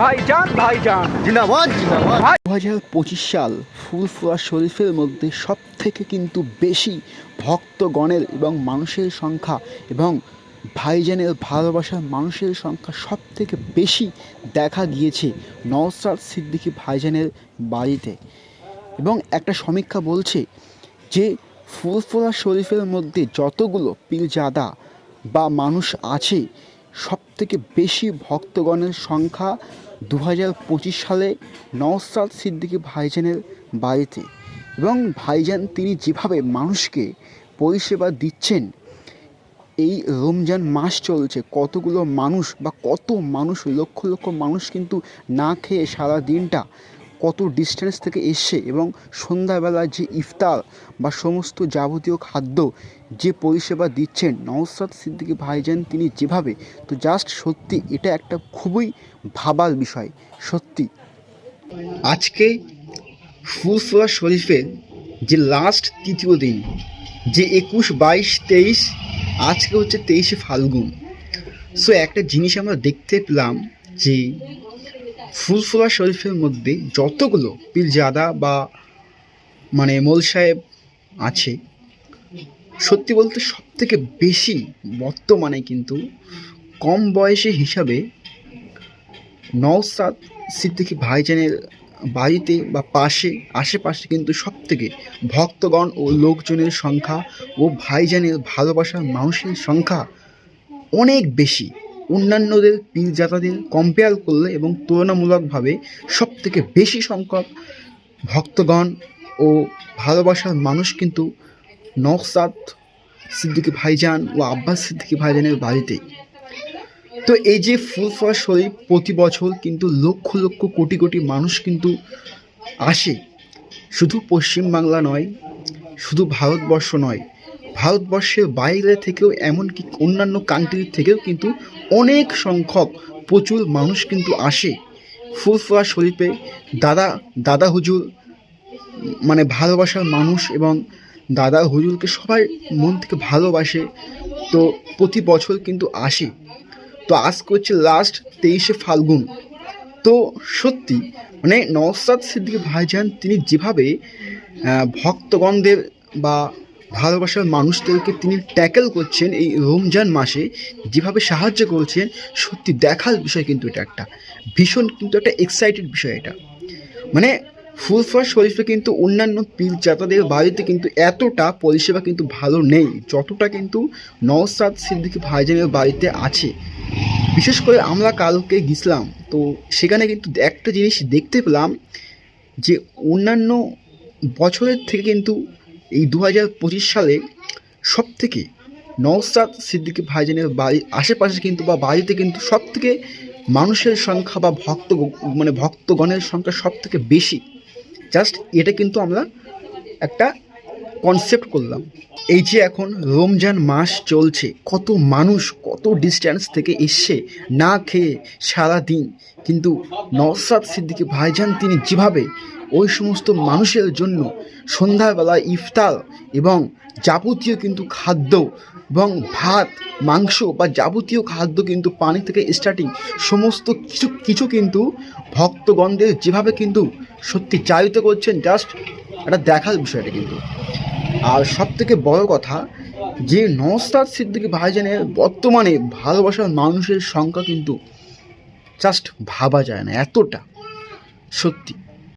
ভাইজান ভাইজান। জিন্দাবাদ জিন্দাবাদ। দু হাজার পঁচিশ সাল ফুলফুলা শরীফের মধ্যে সব থেকে কিন্তু বেশি ভক্তগণের এবং মানুষের সংখ্যা এবং ভাইজানের ভালোবাসার মানুষের সংখ্যা সব থেকে বেশি দেখা গিয়েছে নওসাদ সিদ্দিকী ভাইজানের বাড়িতে। এবং একটা সমীক্ষা বলছে যে ফুলফুলা শরীফের মধ্যে যতগুলো পীরজাদা বা মানুষ আছে সব থেকে বেশি ভক্তগণের সংখ্যা দু হাজার পঁচিশ সালে নওসাদ সিদ্দিকী ভাইজানের বাড়িতে। এবং ভাইজান তিনি যেভাবে মানুষকে পরিষেবা দিচ্ছেন, এই রমজান মাস চলছে, কতগুলো মানুষ বা কত মানুষ, লক্ষ লক্ষ মানুষ কিন্তু না খেয়ে সারা দিনটা কত ডিস্টেন্স থেকে এসছে এবং সন্ধ্যাবেলা যে ইফতার বা সমস্ত যাবতীয় খাদ্য যে পরিষেবা দিচ্ছেন নওসাদ সিদ্দিকী ভাইজান তিনি যেভাবে, তো জাস্ট সত্যি এটা একটা খুবই ভাবার বিষয়, সত্যি। আজকে ফুলফুলা শরীফের যে লাস্ট তৃতীয় দিন, যে একুশ, বাইশ, তেইশ, আজকে হচ্ছে তেইশে ফাল্গুন। সো একটা জিনিস আমরা দেখতে পেলাম যে ফুলফুলা শরীফের মধ্যে যতগুলো পীরজাদা বা মানে মোল সাহেব আছে, সত্যি বলতে সব থেকে বেশি বর্তমানে কিন্তু কম বয়সে হিসাবে নওসাদ সিদ্দিকী ভাইজানের বাড়িতে বা পাশে, আশেপাশে কিন্তু সব থেকে ভক্তগণ ও লোকজনের সংখ্যা ও ভাইজানের ভালোবাসার মানুষের সংখ্যা অনেক বেশি। অন্যান্যদের পীরজাতাদের কম্পেয়ার করলে এবং তুলনামূলকভাবে সব থেকে বেশি সংখ্যক ভক্তগণ ও ভালোবাসার মানুষ কিন্তু নকসাদ সিদ্দিকী ভাইজান ও আব্বাস সিদ্দিকী ভাইজানের বাড়িতেই তো এই যে ফুলফল শরীফ প্রতি বছর কিন্তু লক্ষ লক্ষ কোটি কোটি মানুষ কিন্তু আসে। শুধু পশ্চিমবাংলা নয়, শুধু ভারতবর্ষ নয় ভারতবর্ষের বাইরে থেকেও, এমনকি অন্যান্য কান্ট্রির থেকেও কিন্তু অনেক সংখ্যক প্রচুর মানুষ কিন্তু আসে। ফুলফুয়া শরীফে দাদা দাদা হুজুর মানে ভালোবাসার মানুষ এবং দাদা হুজুরকে সবাই মন থেকে ভালোবাসে, তো প্রতি বছর কিন্তু আসে। তো আজকে হচ্ছে লাস্ট তেইশে ফাল্গুন। তো সত্যি মানে নওসাদ সিদ্দিকী ভাইজান তিনি যেভাবে ভক্তগণদের বা ভালোবাসার মানুষদেরকে তিনি ট্যাকেল করছেন এই রমজান মাসে, যেভাবে সাহায্য করছেন, সত্যি দেখার বিষয় কিন্তু এটা একটা। ভীষণ কিন্তু একটা এক্সাইটেড বিষয় এটা। মানে ফুলফা শরীফে কিন্তু অন্যান্য পীরজাতাদের বাড়িতে কিন্তু এতটা পরিষেবা কিন্তু ভালো নেই, যতটা কিন্তু নওসাদ সিদ্দিকী ভাইজানের বাড়িতে আছে। বিশেষ করে আমরা কালকে গেছিলাম, তো সেখানে কিন্তু একটা জিনিস দেখতে পেলাম যে অন্যান্য বছরের থেকে কিন্তু এই দু হাজার পঁচিশ সালে সব থেকে নওসাদ সিদ্দিকী ভাইজানের বাড়ি আশেপাশে কিন্তু বা বাড়িতে কিন্তু সব থেকে মানুষের সংখ্যা বা ভক্ত মানে ভক্তগণের সংখ্যা সব থেকে বেশি। জাস্ট এটা কিন্তু আমরা একটা কনসেপ্ট করলাম। এই যে এখন রমজান মাস চলছে, কত মানুষ কত ডিস্ট্যান্স থেকে এসছে, না খেয়ে সারা দিন কিন্তু নওসাদ সিদ্দিকী ভাইজান তিনি যেভাবে ওই সমস্ত মানুষের জন্য সন্ধ্যাবেলা ইফতার এবং যাবতীয় কিন্তু খাদ্য এবং ভাত, মাংস বা যাবতীয় খাদ্য কিন্তু পানি থেকে স্টার্টিং সমস্ত কিছু কিছু কিন্তু ভক্তগণদের যেভাবে কিন্তু সত্যি চালিত করছেন জাস্ট এটা দেখার বিষয়টা কিন্তু। আর সব থেকে বড় কথা, যে নওস্তাদ সিদ্দিকী ভাইজানের বর্তমানে ভালোবাসার মানুষের সংখ্যা কিন্তু জাস্ট ভাবা যায় না, এতটা। সত্যি।